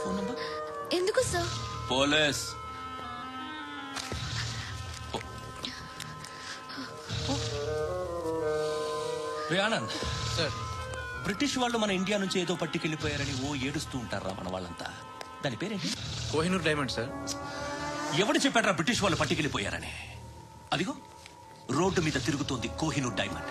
Phone number? ఎందుకు sir? Police. Anand. Sir. British వాళ్ళు మన ఇండియా నుంచి ఏదో పట్టుకెళ్ళిపోయారని ఓ ఏడుస్తూ ఉంటారా మన వాళ్ళంతా? దాని పేరేంటి? Kohinoor diamond sir. ఎవడు చెప్పాడ్రా బ్రిటిష్ వాళ్ళు పట్టుకెళ్ళిపోయారని? అదిగో రోడ్డు మీద తిరుగుతోంది కోహినూర్ డైమండ్.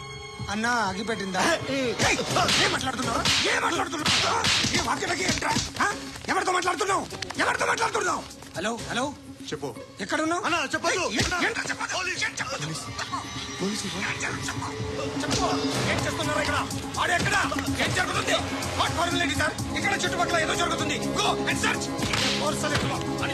అన్నా అగిపెట్టిందా ఏం. మాట్లాడుతున్నావు? ఏం మాట్లాడుతున్నావు? ఏ వాక్యలకి ఏంట్రా? హ? ఎవరితో మాట్లాడుతున్నావు? ఎవరితో మాట్లాడుతున్నావు? Hello hello. చెప్పు. ఎక్కడ ఉన్నావు ఏంట్రా? ఏం? ఏం చెప్పు. చెప్పు. ఏం చేస్తున్నారు ఇక్కడ? ఆడు ఎక్కడ? ఏం జరుగుతుంది? What sir? ఇక్కడ చుట్టుపక్కల ఏదో జరుగుతుంది. Go and search. అని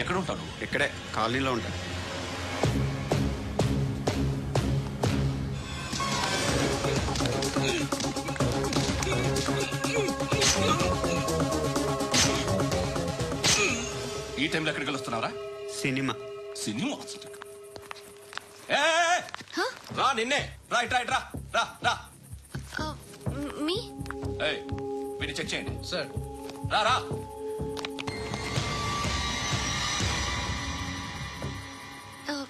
ఎక్కడ ఉంటావు? ఇక్కడే కాలనీలో ఉంటా. ఈ టైంలో ఎక్కడికి వస్తున్నారా సినిమా. సినిమా ఏయ్. రా నిన్నే. రా ఇట్ రా ఇట్ రా. రా రా. మీ? ఏయ్ వీడిని చెక్ చేయండి. సార్. రా రా.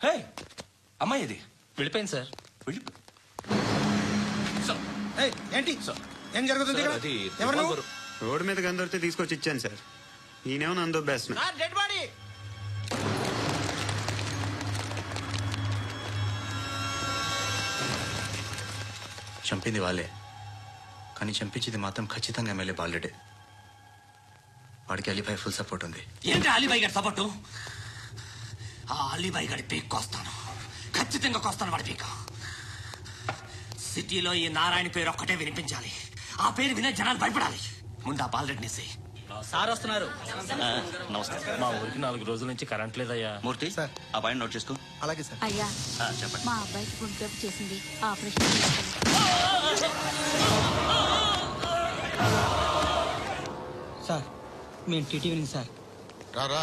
ఏయ్, అమ్మాయి ఇది. వెళ్ళిపోయింది సార్. వెళ్ళి సార్ ఏయ్, ఏంటి. ఏం జరుగుతుంది సార్, ఇక్కడ? అది ఎవరు నువ్వు? రివాల్వర్. రోడ్డు మీద గన్ను దొరికితే తీసుకొచ్చి ఇచ్చాను సార్. ఈయనేమో నన్ను దొబ్బేస్తున్నా డెడ్ బాడీ! చంపింది వాళ్ళే. కానీ చంపించింది మాత్రం ఖచ్చితంగా ఎమ్మెల్యే బాలుడే. వాడికి అలీభాయ్ ఫుల్ సపోర్ట్ ఉంది. ఏంటి అలీబాయి గారి సపోర్టు? ఆ అలీబాయి గారి పీక్ కోస్తాను. ఖచ్చితంగా కోస్తాను వాడి పీక్. సిటీలో ఈ నారాయణ పేరు ఒక్కటే వినిపించాలి. ఆ పేరు వినే జనాలు భయపడాలి. ముందు ఆ బాలరెడ్డిని సే సార్ వస్తున్నారు. నమస్కారం మా ఊరికి నాలుగు రోజుల నుంచి కరెంట్ లేదయ్యా. మూర్తి ఆ పాయింట్ నోట్ చేసుకో. అలాగే సార్. అయ్యా ఆ, చెప్పండి. మా అబ్బాయికి గుండె చేసింది. ఆపరేషన్ చేయాలి. సార్ మేము టీటీవీని సార్. రారా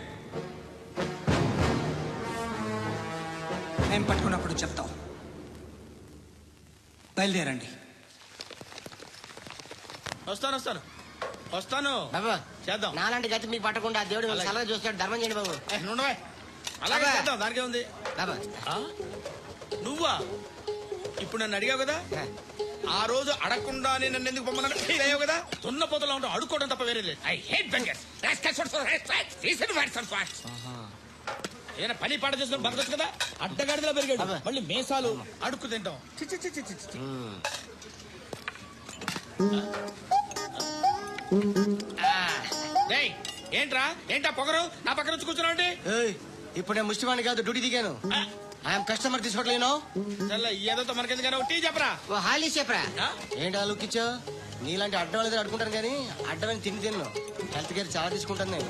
మేము పట్టుకున్నప్పుడు చెప్తాం. బయలుదేరండి. వస్తాను వస్తాను. వస్తాను. బాబా చేద్దాం. నాలాంటి గతి మీకు పట్టకుండా దేవుడు మిమ్మల్ని సలహా చూస్తాడు. ధర్మం చేయండి బాబు. ఏ, నుండవే అలాగే అబ్బా. చేద్దాం దానికే ఉంది. బాబా. ఆ? నువ్వా? ఇప్పుడు నన్ను అడిగావు కదా? ఆ. రోజు అడగకుండానే నన్ను ఎందుకు ఫీల్ అయ్యావు కదా? దున్న పోతలో ఉంటావు అడుక్కోవడం తప్ప వేరే లేదు. I hate beggars. ఏదైనా పని పాట చేసుకుని బతకొచ్చు కదా? అడ్డగాడిలో పెరిగాడు. మళ్ళీ మేసాలు అడుక్కు తింటాం. చి, చి, చి, చి, చి, చి. డేయ్, ఏంట్రా? ఏంటా పొగరు? నా పక్కన వచ్చి ఏయ్, ఇప్పుడు నేను ముష్టివాణి కాదు డ్యూటీ దిగాను. ఐఎమ్ కస్టమర్ తీసుకోవట్లేను ఏదో మనకెందుకైనా టీ చెప్పరా? ఓ హాలీ చెప్పరా? ఏంటి ఆ లుక్ ఇచ్చావు? నీలాంటి అడ్డం వాళ్ళ దగ్గర అడుకుంటాను కానీ అడ్డమైన తిండి తిన్ను. హెల్త్ కేర్ చాలా తీసుకుంటాను నేను.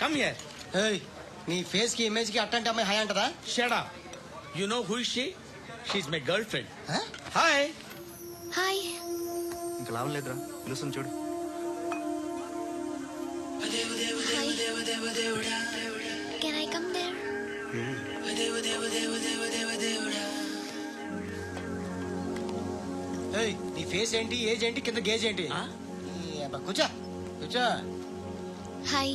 Come here ఏయ్ నీ ఫేస్కి ఇమేజ్కి అట్టంటే అమ్మాయి hi అంటదా? Shut up you know who is she she is my girlfriend? Hi hi ఇంకా లాభం లేదురా. పిలుస్తుంది చూడు. కెన్ ఐ కమ్ దేర్ ఏయ్ నీ ఫేస్ ఏంటి ఏజ్ ఏంటి కింద గేజ్ ఏంటి? ఈ అబ్బా, కూర్చో. కూర్చో. హాయ్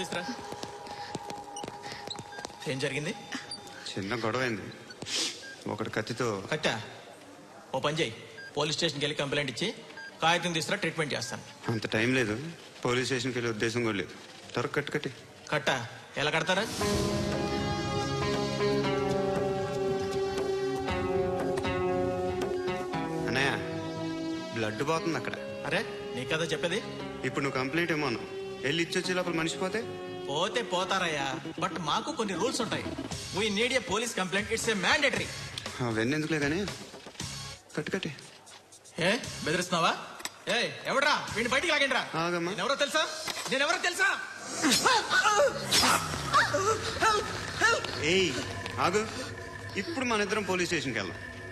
తీసుకురా ఏం జరిగింది? చిన్న గొడవ అయింది ఒకటి కత్తితో కట్టా? ఓ పని చేయి. పోలీస్ స్టేషన్కి వెళ్ళి కంప్లైంట్ ఇచ్చి కాగితం తీసుకురా ట్రీట్మెంట్ చేస్తాను. అంత టైం లేదు. పోలీస్ స్టేషన్కి వెళ్ళే ఉద్దేశం కూడా లేదు. త్వరగా కట్టు కట్టి. కట్టా? ఎలా కడతారా? అన్నయ్య బ్లడ్ పోతుంది అక్కడ. అరే నీ కదా చెప్పేది? ఇప్పుడు నువ్వు కంప్లైంట్ ఏమో అన్నావు. వెళ్ళి ఇచ్చొచ్చే లోపల మనిషి పోతే? పోతే పోతారయ్యా బట్ మాకు కొన్ని రూల్స్ ఉంటాయి. We need a police complaint it's a mandatory అవన్నీ ఎందుకులే కట్టు కట్టే. ఏ బెదిరిస్తున్నావా? ఏ ఎవడ్రా? వీడిని బయటికి లాగండ్రా ఆగమ్మా. ఎవరో తెలుసా? నేను ఎవరో తెలుసా? ఏయ్ ఆగు. ఇప్పుడు మన ఇద్దరం పోలీస్ స్టేషన్కి వెళ్దాం.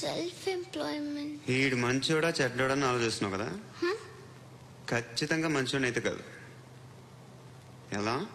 self employment. ఈడు మంచోడా చెడ్డోడా అని ఆలోచిస్తున్నావు కదా? ఖచ్చితంగా మంచోడని అయితే కాదు. ఎలా?